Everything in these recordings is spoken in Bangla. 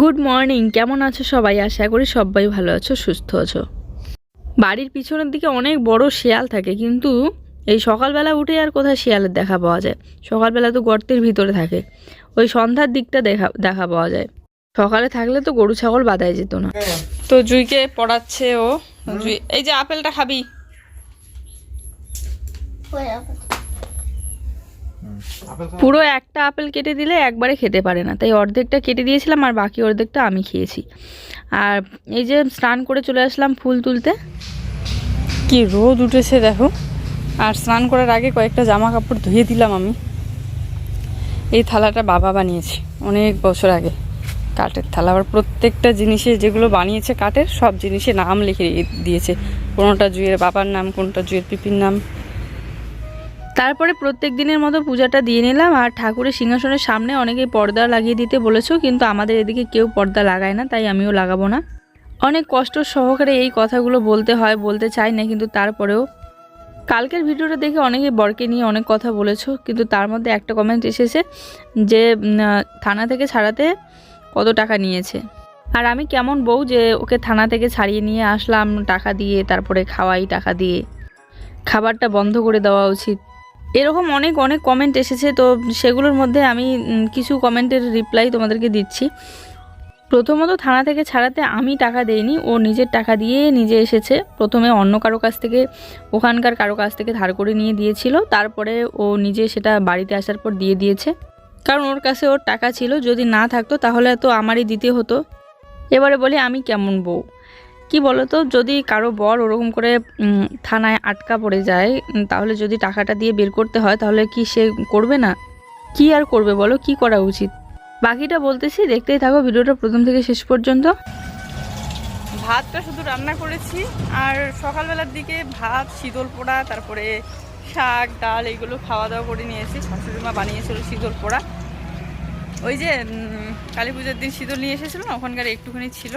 গুড মর্নিং কেমন আছো সবাই? আশা করি সবাই ভালো আছো, সুস্থ আছো। বাড়ির পিছনের দিকে অনেক বড় শিয়াল থাকে, কিন্তু এই সকালবেলা উঠে আর কোথায় শিয়ালের দেখা পাওয়া যায়? সকালবেলা তো গর্তের ভিতরে থাকে, ওই সন্ধ্যার দিকটা দেখা দেখা পাওয়া যায়। সকালে থাকলে তো গরু, ছাগল বাদায় যেত না। তো জুইকে পড়াচ্ছে ও। জুই, এই যে আপেলটা খাবি। পুরো একটা আপেল কেটে দিলে একবারে খেতে পারে না। তাই অর্ধেকটা কেটে দিয়েছিলাম আর বাকি অর্ধেকটা আমি খেয়েছি। আর এই যে স্নান করে চলে আসলাম ফুল তুলতে। কি রোদ উঠেছে দেখো। আর স্নান করার আগে কয়েকটা জামা কাপড় ধুয়ে দিলাম আমি। এই থালাটা বাবা বানিয়েছে অনেক বছর আগে। কাঠের থালা। আবার প্রত্যেকটা জিনিসে যেগুলো বানিয়েছে কাঠের সব জিনিসে নাম লিখে দিয়েছে। কোনোটা জুয়ের বাবার নাম কোনোটা জুয়ের পিপির নাম। তারপরে প্রত্যেক দিনের মতো পূজাটা দিয়ে নিলাম আর ঠাকুরের সিংহাসনের সামনে অনেকেই পর্দা লাগিয়ে দিতে বলেছ, কিন্তু আমাদের এদিকে কেউ পর্দা লাগায় না, তাই আমিও লাগাবো না। অনেক কষ্ট সহকারে এই কথাগুলো বলতে হয়, বলতে চাই না, কিন্তু তারপরেও। কালকের ভিডিওটা দেখে অনেকে বরকে নিয়ে অনেক কথা বলেছ, কিন্তু তার মধ্যে একটা কমেন্ট এসেছে যে থানা থেকে ছাড়াতে কত টাকা নিয়েছে। আর আমি কেমন বউ যে ওকে থানা থেকে ছাড়িয়ে নিয়ে আসলাম, টাকা দিয়ে, তারপরে খাওয়াই, টাকা দিয়ে। খাবারটা বন্ধ করে দেওয়া উচিত। এরকম অনেক অনেক কমেন্ট এসেছে, তো সেগুলোর মধ্যে আমি কিছু কমেন্টের রিপ্লাই তোমাদেরকে দিচ্ছি। প্রথমত থানা থেকে ছাড়াতে আমি টাকা দেইনি, ও নিজের টাকা দিয়ে নিজে এসেছে। প্রথমে অন্য কারও কাছ থেকে, ওখানকার কারও কাছ থেকে ধার করে নিয়ে দিয়েছিল, তারপরে ও নিজে সেটা বাড়িতে আসার পর দিয়ে দিয়েছে। কারণ ওর কাছে ওর টাকা ছিল, যদি না থাকতো তাহলে তো আমারই দিতে হতো। এবারে বলি, আমি কেমন বউ? কি বলতো? যদি কারও বর ওরকম করে থানায় আটকা পড়ে যায় তাহলে যদি টাকাটা দিয়ে বের করতে হয়, তাহলে কি সে করবে না? কি আর করবে বলো? কি করা উচিত? বাকিটা বলতেছি, দেখতেই থাকো, ভিডিওটা প্রথম থেকে শেষ পর্যন্ত। ভাতটা শুধু রান্না করেছি, আর সকালবেলার দিকে ভাত, শীতল পোড়া, তারপরে শাক, ডাল, এইগুলো খাওয়া দাওয়া করে নিয়েছি। শাশুড়ি মা বানিয়েছিল শীতল পোড়া। ওই যে কালী পুজোর দিন শীতল নিয়ে এসেছিল না, ওখানকার একটুখানি ছিল।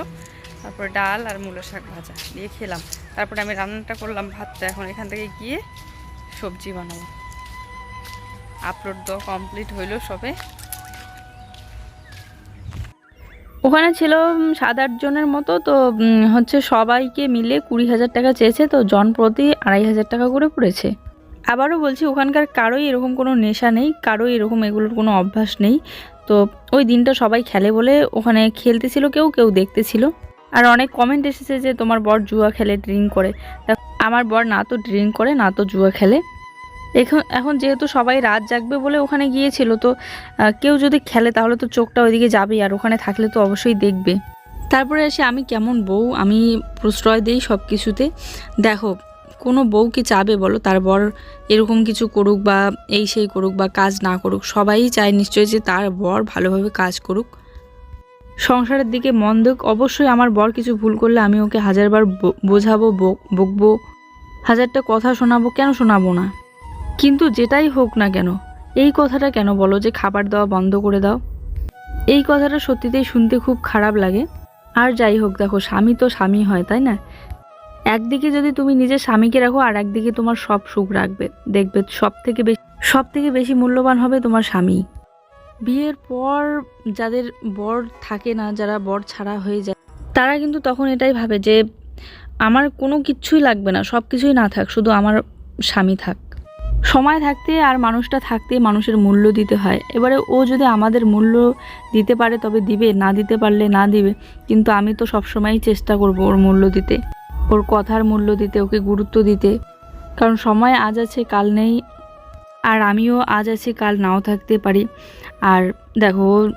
তারপরে ডাল আর মূলো শাক ভাজা দিয়ে খেলাম। তারপরে আমি রান্নাটা করলাম ভাতটা। এখন এখান থেকে গিয়ে সবজি বানাবো। আপলোড দেওয়া কমপ্লিট হইল সবে। ওখানে ছিল সাত আট জনের মতো। তো হচ্ছে সবাইকে মিলে কুড়ি হাজার টাকা চেয়েছে। তো জন প্রতি আড়াই হাজার টাকা করে পড়েছে। আবারও বলছি, ওখানকার কারোই এরকম কোনো নেশা নেই। কারোই এরকম এগুলোর কোনো অভ্যাস নেই। তো, ওই দিনটা সবাই খেলে বলে ওখানে খেলতেছিল কেউ কেউ দেখতেছিল। আর অনেক কমেন্ট এসেছে যে তোমার বর জুয়া খেলে ড্রিঙ্ক করে। আমার বর না তো ড্রিঙ্ক করে, না তো জুয়া খেলে। এখন এখন যেহেতু সবাই রাত জাগবে বলে ওখানে গিয়েছিল, তো কেউ যদি খেলে তাহলে তো চোখটা ওইদিকে যাবেই, আর ওখানে থাকলে তো অবশ্যই দেখবে। তারপরে এসে আমি কেমন বউ, আমি প্রশ্রয় দিই সব কিছুতে দেখো, কোনো বউ কি চাবে বলো? তার বর এরকম কিছু করুক বা এই সেই করুক বা কাজ না করুক, সবাই চায় নিশ্চয়ই যে তার বর ভালোভাবে কাজ করুক। সংসারের দিকে মন দিক, অবশ্যই আমার বর কিছু ভুল করলে আমি ওকে হাজারবার বোঝাবো বক- বকবো, হাজারটা কথা শোনাবো, কেন শোনাবো না? কিন্তু যেটাই হোক না কেন, এই কথাটা কেন বলো যে খাবার দেওয়া বন্ধ করে দাও? এই কথাটা সত্যিতেই শুনতে খুব খারাপ লাগে। আর যাই হোক, দেখো, স্বামী তো স্বামী হয়, তাই না? একদিকে যদি তুমি নিজের স্বামীকে রাখো, আর একদিকে তোমার সব সুখ রাখবে, দেখবে সব থেকে বেশি সব থেকে বেশি মূল্যবান হবে তোমার স্বামী। বিয়ের পর যাদের বর থাকে না, যারা বর ছাড়া হয়ে যায়, তারা কিন্তু তখন এটাই ভাবে যে আমার কোনো কিচ্ছুই লাগবে না সব কিছুই না থাক, শুধু আমার স্বামী থাক। সময় থাকতে আর মানুষটা থাকতে মানুষের মূল্য দিতে হয়। এবারে ও যদি আমাদের মূল্য দিতে পারে, তবে দিবে, না দিতে পারলে না দিবে, কিন্তু আমি তো সবসময়ই চেষ্টা করব ওর মূল্য দিতে, ওর কথার মূল্য দিতে, ওকে গুরুত্ব দিতে। কারণ সময় আজ আছে, কাল নেই, আর আমিও আজ আছি, কাল নাও থাকতে পারি। আর দেখো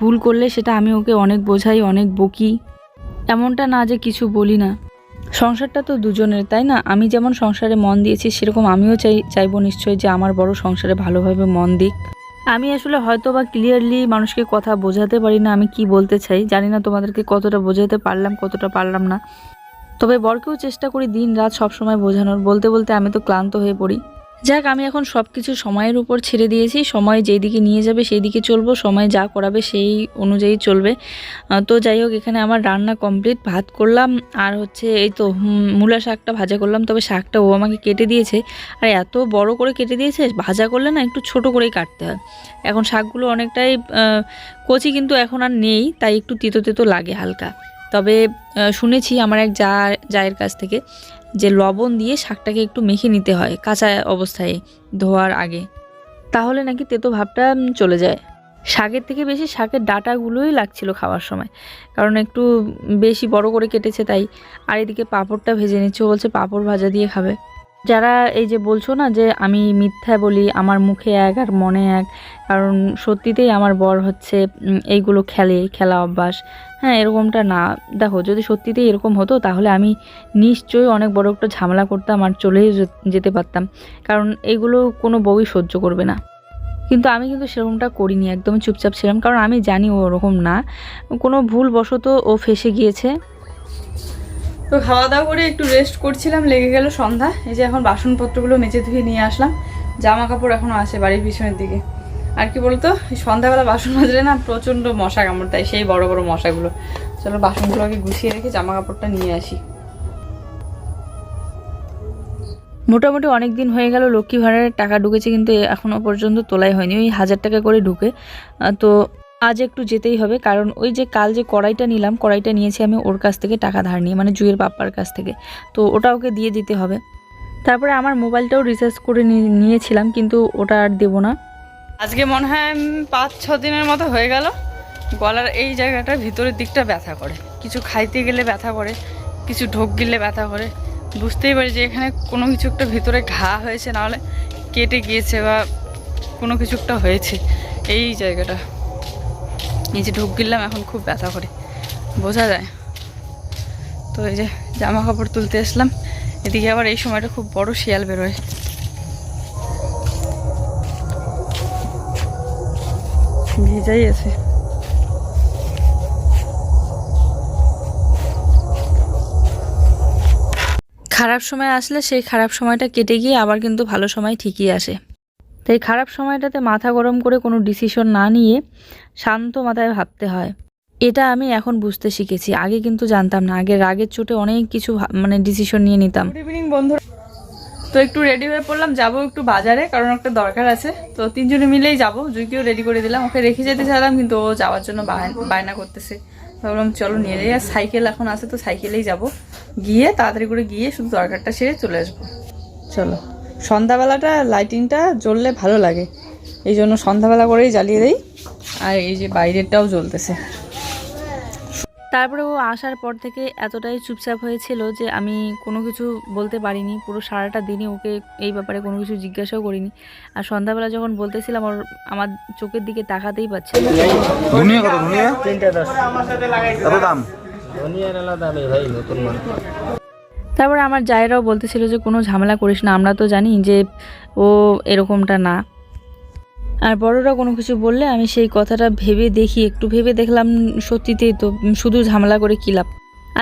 ভুল করলে সেটা আমি ওকে অনেক বোঝাই, অনেক বকি। এমনটা না যে কিছু বলি না। সংসারটা তো দুজনের, তাই না? আমি যেমন সংসারে মন দিয়েছি, সেরকম আমিও চাই, চাইব নিশ্চয়ই যে আমার বড় সংসারে ভালোভাবে মন দিক। আমি আসলে হয়তো বা ক্লিয়ারলি মানুষকে কথা বোঝাতে পারি না, আমি কি বলতে চাই? জানি না তোমাদেরকে কতটা বোঝাতে পারলাম, কতটা পারলাম না। তবে বরকেও চেষ্টা করি দিন রাত সবসময় বোঝানোর। বলতে বলতে আমি তো ক্লান্ত হয়ে পড়ি। যাক, আমি এখন সব কিছু সময়ের উপর ছেড়ে দিয়েছি। সময় যেই দিকে নিয়ে যাবে সেই দিকে চলবো। সময় যা করাবে সেই অনুযায়ী চলবে। তো যাই হোক, এখানে আমার রান্না কমপ্লিট ভাত করলাম। আর হচ্ছে এই তো মূলা শাকটা ভাজা করলাম। তবে শাকটা ও আমাকে কেটে দিয়েছে। আর এত বড় করে কেটে দিয়েছে, ভাজা করলে না একটু ছোট করেই কাটতে হয়। এখন শাকগুলো অনেকটাই কচি কিন্তু এখন আর নেই, তাই একটু তিতো তিতো লাগে হালকা। তবে শুনেছি আমার এক যা, জায়ের কাছ থেকে যে লবণ দিয়ে শাকটাকে একটু মেখে নিতে হয় কাঁচা অবস্থায় ধোয়ার আগে। তাহলে নাকি তেতো ভাবটা চলে যায়। শাকের থেকে বেশি শাকের ডাটাগুলোই লাগছিল খাওয়ার সময়। কারণ একটু বেশি বড় করে কেটেছে তাই। আর এদিকে পাঁপড়টা ভেজে নিচ্ছে বলছে পাঁপড় ভাজা দিয়ে খাবে। যারা এই যে বলছো না যে আমি মিথ্যা বলি, আমার মুখে এক আর মনে এক, কারণ সত্যিতেই আমার বর হচ্ছে এইগুলো খেলে, খেলা অভ্যাস। হ্যাঁ এরকমটা না। দেখো, যদি সত্যিতেই এরকম হতো, তাহলে আমি নিশ্চয়ই অনেক বড় একটা ঝামেলা করতাম আর চলেই যেতে পারতাম। কারণ এগুলো কোনো বউই সহ্য করবে না। কিন্তু আমি কিন্তু সেরকমটা করিনি, একদমই চুপচাপ ছিলাম, কারণ আমি জানি ওরকম না। কোনো ভুল বশত ও ফেসে গিয়েছে। তো খাওয়া দাওয়া করে একটু রেস্ট করছিলাম, লেগে গেল সন্ধ্যা। এই যে এখন বাসনপত্রগুলো মেজে ধুয়ে নিয়ে আসলাম। জামা কাপড় এখনও আছে বাড়ির পিছনের দিকে। আর কি বলতো সন্ধ্যাবেলা বাসন মাজলে না প্রচণ্ড মশা কামড় দেয়, সেই বড় বড় মশাগুলো। চলো বাসনগুলো আগে গুছিয়ে রেখে জামা কাপড়টা নিয়ে আসি। মোটামুটি অনেক দিন হয়ে গেল, লক্ষ্মী ভাড়ার টাকা ঢুকেছে, কিন্তু এখনও পর্যন্ত তোলাই হয়নি। ওই হাজার টাকা করে ঢুকে। তো আজ একটু যেতেই হবে, কারণ ওই যে কাল যে কড়াইটা নিলাম, কড়াইটা নিয়েছি আমি ওর কাছ থেকে টাকা ধার নিয়ে মানে জুয়ের পাপ্পার কাছ থেকে। তো ওটা ওকে দিয়ে দিতে হবে। তারপরে আমার মোবাইলটাও রিচার্জ করে নিয়েছিলাম, কিন্তু ওটা আর দেবো না। আজকে মনে হয় পাঁচ, ছ দিনের মতো হয়ে গেল। গলার এই জায়গাটা ভিতরের দিকটা ব্যথা করে। কিছু খাইতে গেলে ব্যথা করে, কিছু ঢোক গিলে ব্যথা করে। বুঝতেই পারি যে এখানে কোনো কিছু একটা ভিতরে ঘা হয়েছে নাহলে কেটে গিয়েছে বা কোনো কিছু একটা হয়েছে। এই জায়গাটা। যে ঢোক গিললাম এখন খুব ব্যথা করে। বোঝা যায়। তো এই যে জামা কাপড় তুলতে আসলাম। এদিকে আবার এই সময়টা খুব বড় শিয়াল বেরোয়। ভেজাই আছে। খারাপ সময় আসলে সেই খারাপ সময়টা কেটে গিয়ে আবার কিন্তু ভালো সময় ঠিকই আসে। তাই খারাপ সময়টাতে মাথা গরম করে কোনো ডিসিশন না নিয়ে শান্ত মাথায় ভাবতে হয়। এটা আমি এখন বুঝতে শিখেছি। আগে কিন্তু জানতাম না। আগে রাগের চোটে অনেক কিছু মানে ডিসিশন নিয়ে নিতাম। গুড ইভিনিং তো একটু রেডি হয়ে পড়লাম। যাব একটু বাজারে, কারণ একটা দরকার আছে। তো তিনজনে মিলেই যাব। জুইকেও রেডি করে দিলাম। ওকে রেখে যেতে চাইলাম, কিন্তু ও যাওয়ার জন্য বায়- বায়না করতেছে। ভাবলাম, চলো নিয়ে যাই। আর সাইকেল এখন আছে, তো সাইকেলেই যাব। গিয়ে তাড়াতাড়ি করে গিয়ে শুধু দরকারটা সেরে চলে আসব। চলো। সন্ধ্যাবেলাটা লাইটিংটা জ্বললে ভালো লাগে। এই জন্য সন্ধ্যাবেলা করেই জ্বালিয়ে দেই। আর এই যে বাইরেরটাও জ্বলতেছে। তারপরে ও আসার পর থেকে এতটাই চুপচাপ হয়েছিল যে আমি কোনো কিছু বলতে পারিনি। পুরো সারাটা দিনই ওকে এই ব্যাপারে কোনো কিছু জিজ্ঞাসাও করিনি। আর সন্ধ্যাবেলা যখন বলতেছিলাম ওর আমার চোখের দিকে তাকাতেই দাম? তারপরে আমার জায়েরাও বলতেছিল যে, কোনো ঝামেলা করিস না, আমরা তো জানি যে ও এরকমটা না। আর বড়রা কোনো কিছু বললে আমি সেই কথাটা ভেবে দেখি, একটু ভেবে দেখলাম সত্যিতেই তো শুধু ঝামেলা করে কী লাভ?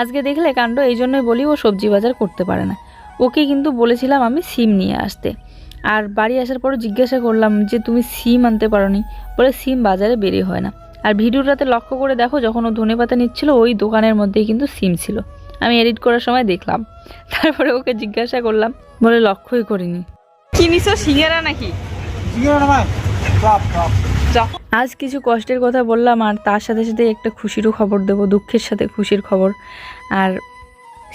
আজকে দেখলে কাণ্ড, এই জন্যই বলি ও সবজি বাজার করতে পারে না। ওকে কিন্তু বলেছিলাম আমি সিম নিয়ে আসতে। আর বাড়ি আসার পরও জিজ্ঞাসা করলাম যে, তুমি সিম আনতে পারো নি বলে সিম বাজারে বেরিয়ে হয় না। আর ভিডিওটাতে লক্ষ্য করে দেখো, যখন ও ধনে পাতা নিচ্ছিল, ওই দোকানের মধ্যেই কিন্তু সিম ছিল। আমি এডিট করার সময় দেখলাম। তারপরে ওকে জিজ্ঞাসা করলাম বলে লক্ষ্যই করিনি। কি নিছো সিঙ্গারা নাকি? আজ কিছু কষ্টের কথা বললাম আর তার সাথে সাথে একটা খুশিরও খবর দেবো দুঃখের সাথে খুশির খবর। আর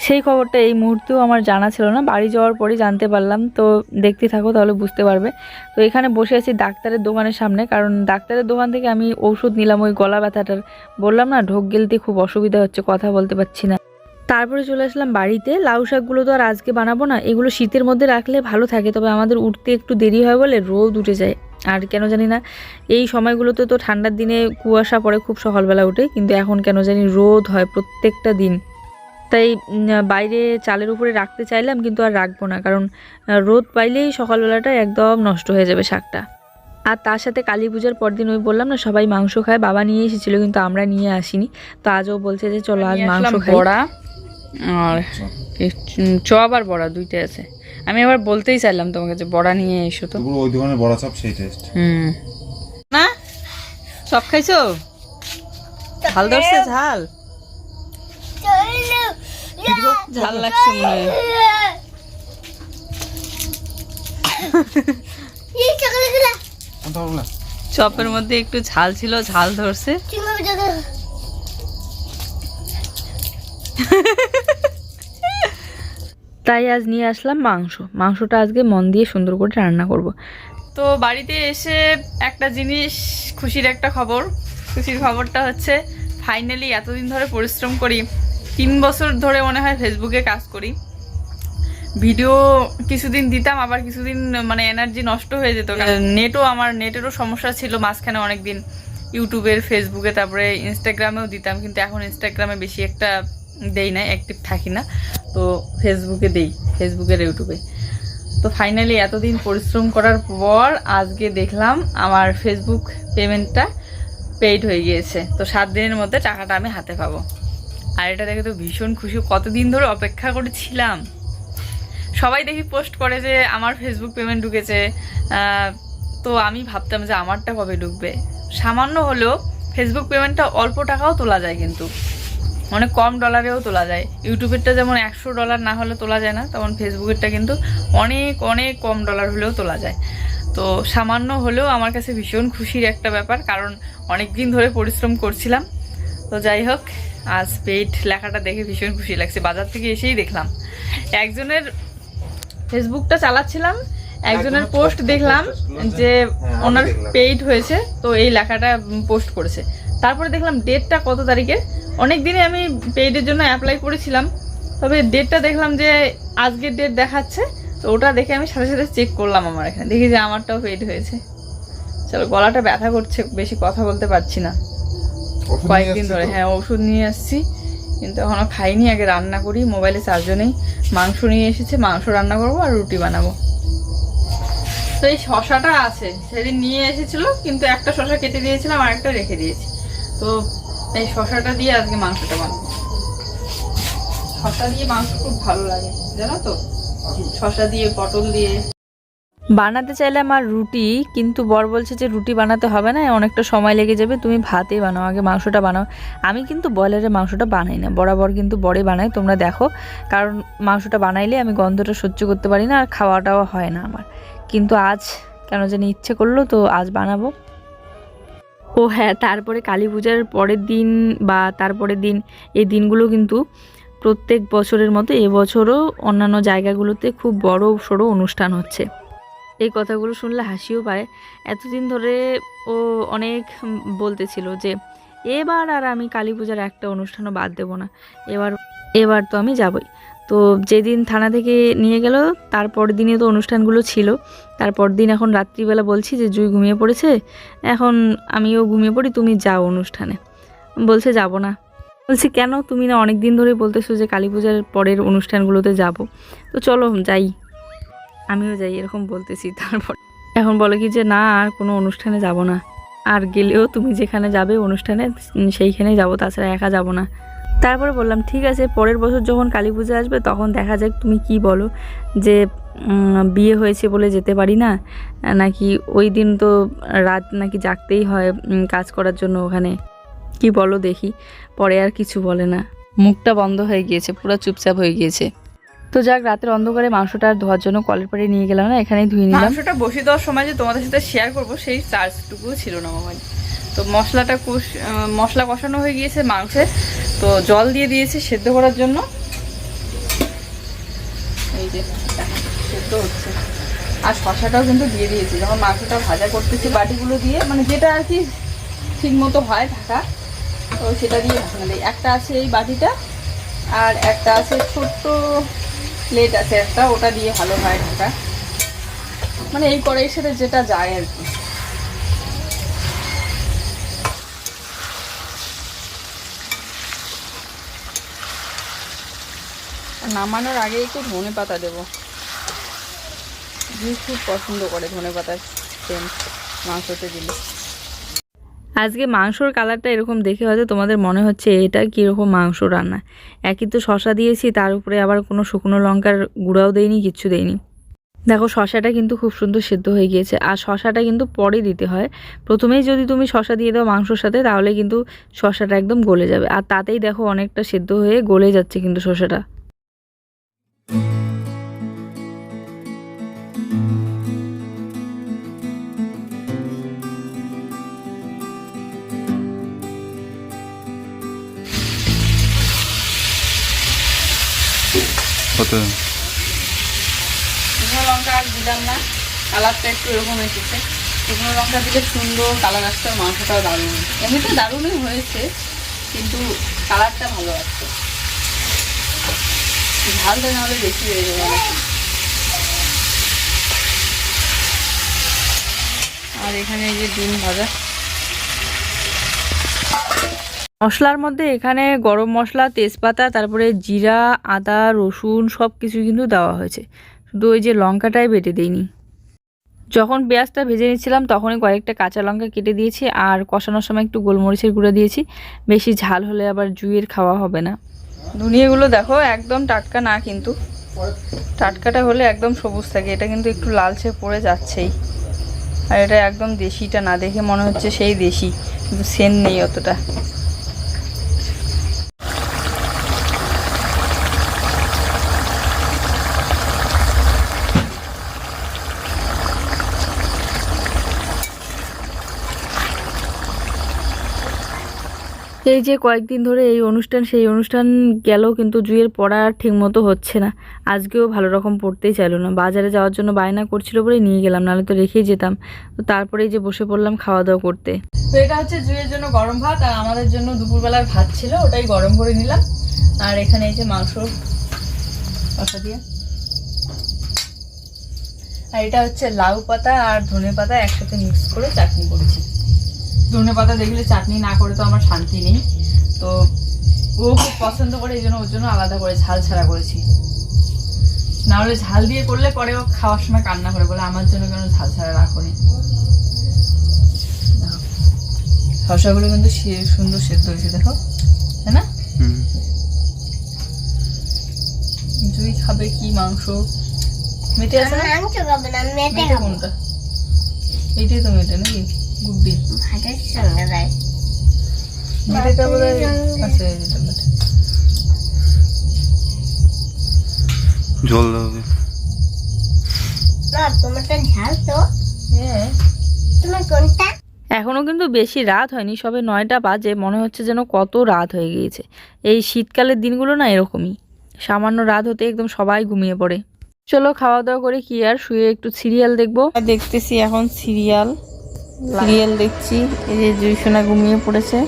সেই খবরটা এই মুহূর্তেও আমার জানা ছিল না বাড়ি যাওয়ার পরেই জানতে পারলাম। তো দেখতে থাকো তাহলে বুঝতে পারবে। তো এখানে বসে আছি ডাক্তারের দোকানের সামনে কারণ ডাক্তারের দোকান থেকে আমি ওষুধ নিলাম ওই গলা ব্যথাটার। বললাম না ঢোক গেলতে খুব অসুবিধা হচ্ছে কথা বলতে পারছি না। তারপরে চলে আসলাম বাড়িতে। লাউ শাকগুলো তো আর আজকে বানাবো না এগুলো শীতের মধ্যে রাখলে ভালো থাকে তবে আমাদের উঠতে একটু দেরি হয় বলে রোদ উঠে যায়। আর কেন জানি না এই সময়গুলোতে তো ঠান্ডার দিনে কুয়াশা পড়ে খুব সকালবেলা উঠে কিন্তু এখন কেন জানি রোদ হয় প্রত্যেকটা দিন। তাই বাইরে চালের উপরে রাখতে চাইলাম কিন্তু আর রাখব না কারণ রোদ পাইলেই সকালবেলাটা একদম নষ্ট হয়ে যাবে শাকটা। আর তার সাথে কালী পূজার পরদিন ওই বললাম না সবাই মাংস খায় বাবা নিয়ে এসেছিল কিন্তু আমরা নিয়ে আসিনি। তো আজও বলছে যে চলো আজ মাংস খাই। আর চপ আর বড়া দুইটা আছে। আমি আবার বলতেই চাইলাম তোমাকে যে বড়া নিয়ে এসো তো। পুরো ওই দোকানের বড়া চপ সেই টেস্ট হুম। না সব খাইছো? ঝাল ধরছে ঝাল? ঝাল লাগছে মনে হয়। চপের মধ্যে একটু ঝাল ছিল ঝাল ধরছে। তাই আজ নিয়ে আসলাম মাংস। মাংসটা আজকে মন দিয়ে সুন্দর করে রান্না করব। তো বাড়িতে এসে একটা জিনিস খুশির একটা খবর। খুশির খবরটা হচ্ছে ফাইনালি এতদিন ধরে পরিশ্রম করি, তিন বছর ধরে মনে হয় ফেসবুকে কাজ করি। ভিডিও কিছুদিন দিতাম, আবার কিছুদিন মানে এনার্জি নষ্ট হয়ে যেত। নেটও আমার, নেটেরও সমস্যা ছিল মাঝখানে অনেক দিন ইউটিউবের, ফেসবুকে, তারপরে ইনস্টাগ্রামেও দিতাম, কিন্তু এখন ইনস্টাগ্রামে বেশি একটা দেই না অ্যাক্টিভ থাকি না, তো ফেসবুকে দেই ফেসবুকের ইউটিউবে। তো ফাইনালি এতদিন পরিশ্রম করার পর আজকে দেখলাম আমার ফেসবুক পেমেন্টটা পেইড হয়ে গিয়েছে। তো সাত দিনের মধ্যে টাকাটা আমি হাতে পাবো। আর এটা দেখে তো ভীষণ খুশি, কতদিন ধরে অপেক্ষা করেছিলাম। সবাই দেখি পোস্ট করে যে আমার ফেসবুক পেমেন্ট ঢুকেছে। তো আমি ভাবতাম যে আমারটা কবে ঢুকবে। সামান্য হলেও ফেসবুক পেমেন্টটা অল্প টাকাও তোলা যায় কিন্তু। অনেক কম ডলারেও তোলা যায়। ইউটিউবেরটা যেমন একশো ডলার না হলে তোলা যায় না তেমন ফেসবুকেরটা কিন্তু অনেক অনেক কম ডলার হলেও তোলা যায়। তো সামান্য হলেও আমার কাছে ভীষণ খুশির একটা ব্যাপার কারণ অনেক দিন ধরে পরিশ্রম করছিলাম। তো যাই হোক আজ পেইড লেখাটা দেখে ভীষণ খুশি লাগছে। বাজার থেকে এসেই দেখলাম। একজনের ফেসবুকটা চালাচ্ছিলাম একজনের পোস্ট দেখলাম যে ওনার পেইড হয়েছে তো এই লেখাটা পোস্ট করেছে। তারপরে দেখলাম ডেটটা কত তারিখে অনেক দিনে আমি পেইডের জন্য অ্যাপ্লাই করেছিলাম তবে ডেটটা দেখলাম যে আজকের ডেট দেখাচ্ছে তো ওটা দেখে আমি সাথে সাথে চেক করলাম আমার এখানে দেখি যে আমারটাও পেইড হয়েছে। চলো গলাটা ব্যথা করছে বেশি কথা বলতে পারছি না। কয়েকদিন ধরে হ্যাঁ ওষুধ নিয়ে আসছি কিন্তু এখনও খাইনি আগে রান্না করি মোবাইলে চার্জও নেই মাংস নিয়ে এসেছে মাংস রান্না করব আর রুটি বানাবো। তো এই শশাটা আছে সেদিন নিয়ে এসেছিল কিন্তু একটা শশা কেটে দিয়েছিলাম আর একটা রেখে দিয়েছি। তো এই শশাটা দিয়ে আজকে মাংসটা বানাবো। শশা দিয়ে মাংস খুব ভালো লাগে, জানো তো? শশা দিয়ে, পটল দিয়ে। বানাতে চাইলে আমার রুটি, কিন্তু বর বলছে যে রুটি বানাতে হবে না, অনেকটা সময় লেগে যাবে, তুমি ভাতেই বানাও, আগে মাংসটা বানাও। আমি কিন্তু বয়লারের মাংসটা বানাই না, বরাবর কিন্তু বড়ে বানাই, তোমরা দেখো। কারণ মাংসটা বানাইলে আমি গন্ধটা সহ্য করতে পারি না, আর খাওয়াটাও হয় না আমার। কিন্তু আজ কেন জানি ইচ্ছে করল, তো আজ বানাবো। ও হ্যাঁ তারপরে কালী পূজার পরের দিন বা তারপরের দিন, এই দিনগুলো কিন্তু প্রত্যেক বছরের মতো এবছরও অন্যান্য জায়গাগুলোতে খুব বড় সড়ো অনুষ্ঠান হচ্ছে। এই কথাগুলো শুনলে হাসিও পায়। এতদিন ধরে ও অনেক বলতেছিল যে, এবার আর আমি কালী পূজার একটা অনুষ্ঠানও বাদ দেবো না। এবার এবার তো আমি যাবই। তো যেদিন থানা থেকে নিয়ে গেল তারপর দিনে তো অনুষ্ঠানগুলো ছিল। তারপর দিন এখন রাত্রিবেলা বলছি যে জুই ঘুমিয়ে পড়েছে এখন আমিও ঘুমিয়ে পড়ি তুমি যাও অনুষ্ঠানে। বলছে যাব না। বলছি কেন? তুমি না অনেক দিন ধরেই বলতেছো যে কালী পূজার পরের অনুষ্ঠানগুলোতে যাব। তো চলো যাই। আমিও যাই এরকম বলতেছি তারপর। এখন বলে কি যে না আর কোনো অনুষ্ঠানে যাব না। আর গেলেও তুমি যেখানে যাবে অনুষ্ঠানে উম, সেইখানেই যাব তাছাড়া একা যাব না। তারপরে বললাম, ঠিক আছে, পরের বছর যখন কালী পুজো আসবে, তখন দেখা যাক তুমি কি বলো যে বিয়ে হয়েছে বলে যেতে পারি না? নাকি ওই দিন তো রাত নাকি জাগতেই হয় কাজ করার জন্য ওখানে। কি বলো দেখি, পরে আর কিছু বলে না। মুখটা বন্ধ হয়ে গিয়েছে, পুরো চুপচাপ হয়ে গিয়েছে। তো যাক, রাতের অন্ধকারে মাংসটা আর ধোয়ার জন্য কলের পাড়ে নিয়ে গেলাম না, এখানেই ধুয়ে নিলাম। মাংসটা বসিয়ে দেওয়ার সময় যে তোমাদের সাথে শেয়ার করব, সেই চার্জটুকুও ছিল না মোবাইল তো মশলাটা কুষ মশলা কষানো হয়ে গিয়েছে মাংসের। তো জল দিয়ে দিয়েছে সেদ্ধ করার জন্য। এই যে, সেদ্ধ হচ্ছে। আর শশাটাও কিন্তু দিয়ে দিয়েছি। যখন মাংসটা ভাজা করতেছি বাটিগুলো দিয়ে মানে যেটা আর কি ঠিক মতো হয় ঢাকা, তো সেটা দিয়ে ঢাকা দিই। একটা আছে এই বাটিটা, আর একটা আছে ছোট্ট প্লেট আছে একটা, ওটা দিয়ে ভালো হয় ঢাকা। মানে এই কড়াইয়ের সাথে যেটা যায় আর কি। নামানোর আগে একটু ধনে পাতা দেবো। খুব পছন্দ করে ধনে পাতার সেন্ট মাংসতে দিলে। আজকে মাংসর কালারটা এরকম দেখে হয়তো তোমাদের মনে হচ্ছে, এটা কীরকম মাংস রান্না? একই তো শশা দিয়েছি, তার উপরে আবার কোনো শুকনো লঙ্কার গুঁড়াও দেয়নি কিচ্ছু দেইনি। দেখো শশাটা কিন্তু খুব সুন্দর সেদ্ধ হয়ে গিয়েছে, আর শশাটা কিন্তু পরে দিতে হয়। প্রথমেই যদি তুমি শশা দিয়ে দাও মাংসর সাথে, তাহলে কিন্তু শশাটা একদম গলে যাবে। আর তাতেই দেখো অনেকটা সেদ্ধ হয়ে গলে যাচ্ছে কিন্তু শশাটা কত আর দিলাম না, কালারটা একটু এরকম এসেছে। দিলে সুন্দর কালার মাংসটাও দারুণ। এমনিতে দারুণই হয়েছে, কিন্তু কালারটা ভালো না হলে বেশি হয়ে যাবে আর এখানে এই যে ডিম ভাজা। মশলার মধ্যে এখানে গরম মশলা, তেজপাতা, তারপরে জিরা, আদা, রসুন সব কিছু কিন্তু দেওয়া হয়েছে। শুধু ওই যে লঙ্কাটাই বেটে দিইনি। যখন পেঁয়াজটা ভেজে নিচ্ছিলাম তখনই কয়েকটা কাঁচা লঙ্কা কেটে দিয়েছি আর কষানোর সময় একটু গোলমরিচের গুঁড়ো দিয়েছি। বেশি ঝাল হলে আবার জুইয়ের খাওয়া হবে না। ধুনিয়াগুলো দেখো একদম টাটকা না কিন্তু। টাটকাটা হলে একদম সবুজ থাকে। এটা কিন্তু একটু লালচে পড়ে যাচ্ছেই। আর এটা একদম দেশিটা না। দেখে মনে হচ্ছে সেই দেশি। কিন্তু সেন নেই অতটা। এই যে কয়েকদিন ধরে এই অনুষ্ঠান, সেই অনুষ্ঠান গেল কিন্তু জুয়ের পড়া আর ঠিক মতো হচ্ছে না। আজকেও ভালো রকম পড়তেই চাইলো না। বাজারে যাওয়ার জন্য বায়না করছিল বলে নিয়ে গেলাম, নাহলে তো রেখেই যেতাম। তো তারপরেই যে বসে পড়লাম খাওয়া দাওয়া করতে। তো এটা হচ্ছে জুয়ের জন্য গরম ভাত, আর আমাদের জন্য দুপুরবেলার ভাত ছিল, ওটাই গরম করে নিলাম। আর এখানে এই যে মাংস দিয়ে। আর এটা হচ্ছে লাউ পাতা আর ধনে পাতা একসাথে মিক্স করে চাটনি করেছি। ধনে পাতা দেখলে চাটনি না করে তো আমার শান্তি নেই। তো ও খুব পছন্দ করে এই জন্য ওর জন্য আলাদা করে ঝাল ছাড়া করেছি। না হলে ঝাল দিয়ে করলে পরে ও খাওয়ার সময় কান্না করে বলে আমার জন্য কেন ঝাল ছাড়া রাখোনি। শসাগুলো কিন্তু সে- সুন্দর সেদ্ধ হয়েছে দেখো। তাই না? জুই খাবে কি মাংস? মেটে আছে না? মাংস খাবে না মেটে মেটে কোনটা? এইটাই তো মেটে নাকি? গুড্ডি। ভাতের সঙ্গে আছে জল দেবে না তোমারটা ঝাল তো। হ্যাঁ। তোমার কোনটা? এখনও কিন্তু বেশি রাত হয়নি সবে নয়টা বাজে। মনে হচ্ছে যেন কত রাত হয়ে গিয়েছে। এই শীতকালের দিনগুলো না এরকমই। সামান্য রাত হতে একদম সবাই ঘুমিয়ে পড়ে। চলো খাওয়া দাওয়া করে কি আর শুয়ে একটু সিরিয়াল দেখব। দেখতেছি এখন সিরিয়াল। সিরিয়াল দেখছি, এই যে জুই সোনা ঘুমিয়ে পড়েছে।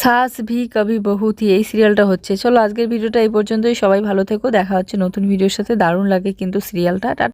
সাস ভি কবি বহু হি এই সিরিয়ালটা হচ্ছে। চলো আজকের ভিডিওটা এই পর্যন্তই। সবাই ভালো থেকো। দেখা হচ্ছে নতুন ভিডিওর সাথে। দারুণ লাগে কিন্তু সিরিয়ালটা।